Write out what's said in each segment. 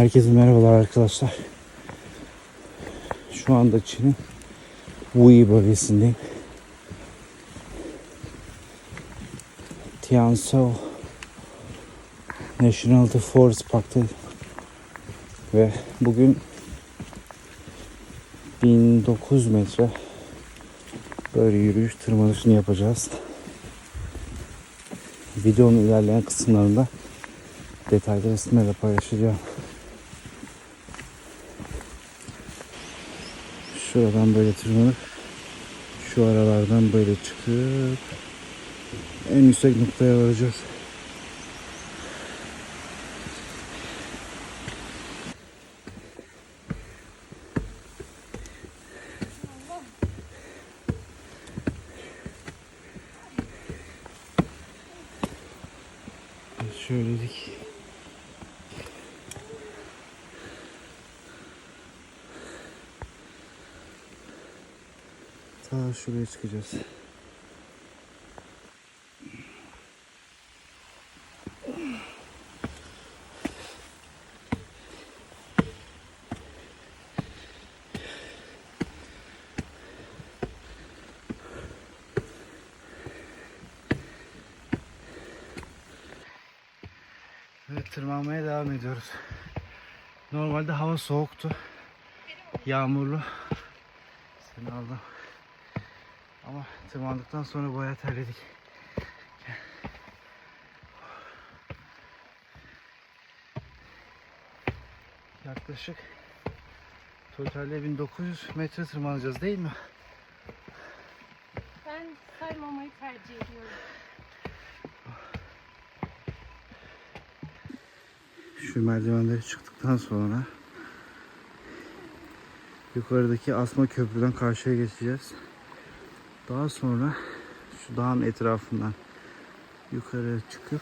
Herkese merhabalar arkadaşlar. Şu anda Çin'in Wuyi bölgesindeyim. Tianzhou National Forest Park'ta ve bugün 1900 metre böyle yürüyüş tırmanışını yapacağız. Videonun ilerleyen kısımlarında detaylı resimlerle paylaşacağım. Şuradan böyle tırmanıp şu aralardan böyle çıkıp en yüksek noktaya varacağız. Şöyledik. Ta şuraya çıkacağız. Tırmanmaya devam ediyoruz. Normalde hava soğuktu. Yağmurlu. Seni aldım. Ama tırmandıktan sonra bayağı terledik. Yaklaşık totalde 1900 metre tırmanacağız değil mi? Ben saymamayı tercih ediyorum. Şu merdivenleri çıktıktan sonra yukarıdaki asma köprüden karşıya geçeceğiz. Daha sonra şu dağın etrafından yukarı çıkıp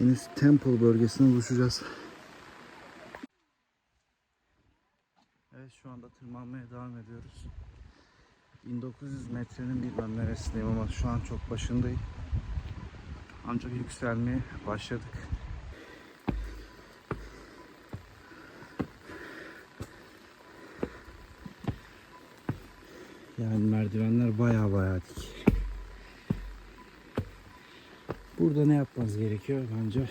Enis Temple bölgesine ulaşacağız. Evet şu anda tırmanmaya devam ediyoruz. 1900 metrenin bilmem neresindeyim ama şu an çok başındayım. Ancak yükselmeye başladık. Yani merdivenler baya baya dik. Burada ne yapmanız gerekiyor bence?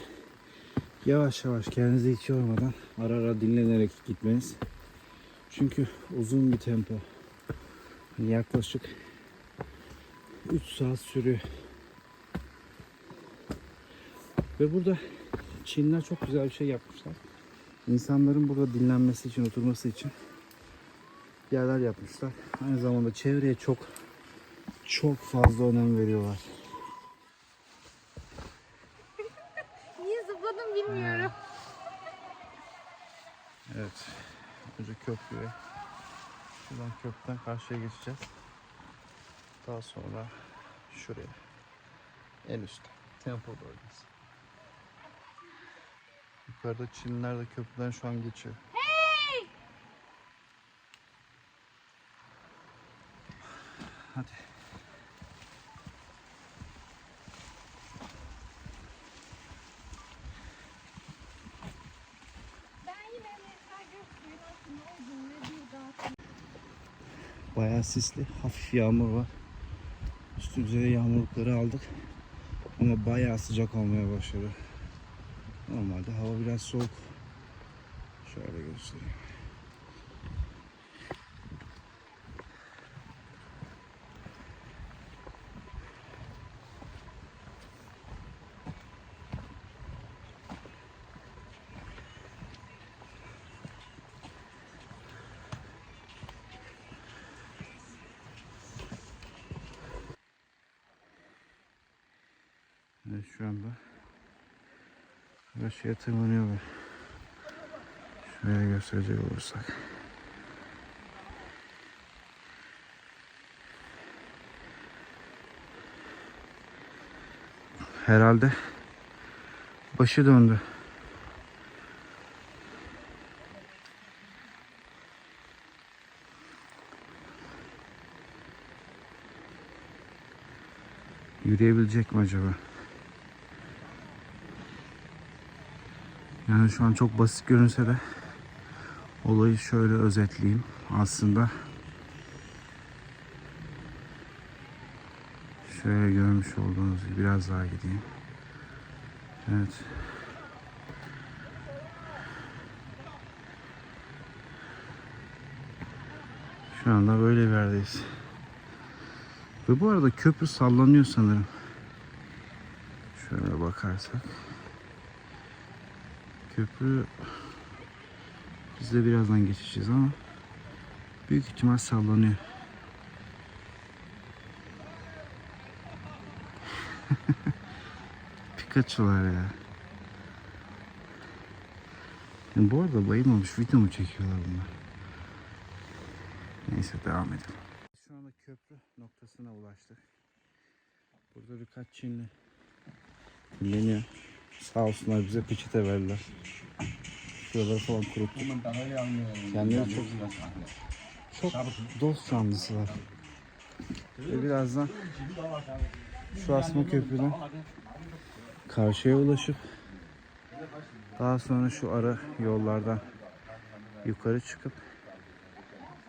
Yavaş yavaş kendinizi hiç yormadan ara ara dinlenerek gitmeniz. Çünkü uzun bir tempo. Yani yaklaşık 3 saat sürüyor. Ve burada Çinliler çok güzel bir şey yapmışlar. İnsanların burada dinlenmesi için, oturması için yerler yapmışlar. Aynı zamanda çevreye çok çok fazla önem veriyorlar. Niye zıpladım bilmiyorum. Evet. Önce köprüye. Şuradan köprüden karşıya geçeceğiz. Daha sonra şuraya. En üstte. Temple bölgesi. Yukarıda Çinliler de köprüden şu an geçiyor. Hadi. Ben yine mesela gökyüzünün altında oldum ve bir daha Bayağı sisli. Hafif yağmur var. Üstümüze de yağmurlukları aldık. Ama bayağı sıcak olmaya başladı. Normalde hava biraz soğuk. Şöyle göstereyim. Şu anda. Aşağıya tırmanıyorlar. Şuraya gösterecek olursak. Herhalde başı döndü. Yürüyebilecek mi acaba? Yani şu an çok basit görünse de olayı şöyle özetleyeyim. Aslında şöyle görmüş olduğunuz gibi biraz daha gideyim. Evet. Şu anda böyle bir yerdeyiz. Ve bu arada köprü sallanıyor sanırım. Şöyle bakarsak. Köprü biz de birazdan geçeceğiz ama büyük ihtimal sallanıyor. Pikachu'lar ya. Yani bu arada bayılmamış video mu çekiyorlar bunlar? Neyse devam edelim. Şu anda köprü noktasına ulaştık. Burada birkaç Çinli dinleniyor. Sağ olsunlar bize peçete verdiler. Şuraları falan kuruttuk. Kendileri çok çok dost canlısılar. Ve birazdan şu asma köprüden karşıya ulaşıp daha sonra şu ara yollardan yukarı çıkıp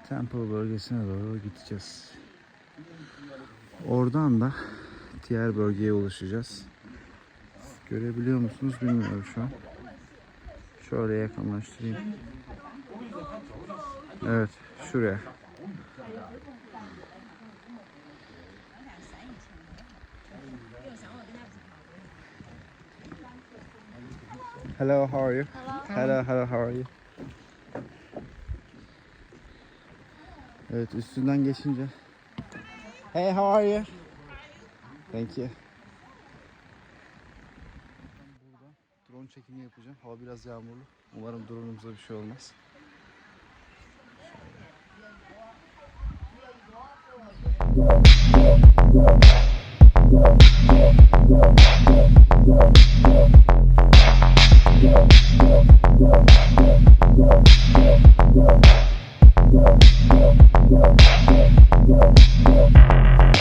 Temple bölgesine doğru gideceğiz. Oradan da diğer bölgeye ulaşacağız. Görebiliyor musunuz bilmiyorum şu an. Şöyle yakınlaştırayım. Evet, şuraya. Hello, how are you? Hello, hello, how are you? Evet, üstünden geçince. Hey, how are you? Thank you. Yapacağım. Hava biraz yağmurlu. Umarım drone'umuza bir şey olmaz.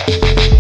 Thank